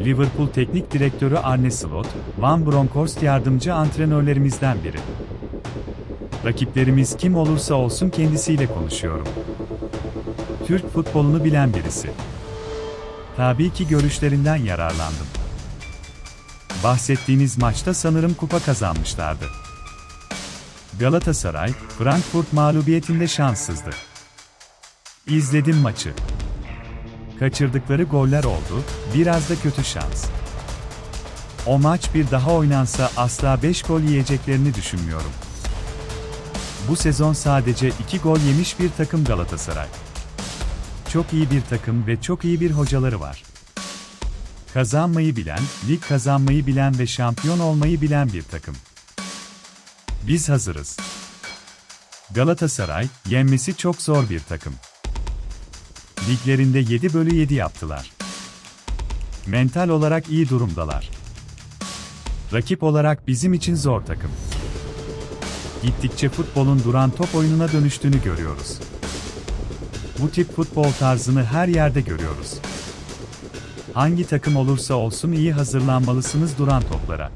Liverpool Teknik Direktörü Arne Slot, Van Bronckhorst yardımcı antrenörlerimizden biri. Rakiplerimiz kim olursa olsun kendisiyle konuşuyorum. Türk futbolunu bilen birisi. Tabii ki görüşlerinden yararlandım. Bahsettiğiniz maçta sanırım kupa kazanmışlardı. Galatasaray, Frankfurt mağlubiyetinde şanssızdı. İzledim maçı. Kaçırdıkları goller oldu, biraz da kötü şans. O maç bir daha oynansa asla 5 gol yiyeceklerini düşünmüyorum. Bu sezon sadece 2 gol yemiş bir takım Galatasaray. Çok iyi bir takım ve çok iyi bir hocaları var. Kazanmayı bilen, lig kazanmayı bilen ve şampiyon olmayı bilen bir takım. Biz hazırız. Galatasaray, yenmesi çok zor bir takım. Liglerinde 7 bölü 7 yaptılar. Mental olarak iyi durumdalar. Rakip olarak bizim için zor takım. Gittikçe futbolun duran top oyununa dönüştüğünü görüyoruz. Bu tip futbol tarzını her yerde görüyoruz. Hangi takım olursa olsun iyi hazırlanmalısınız duran toplara.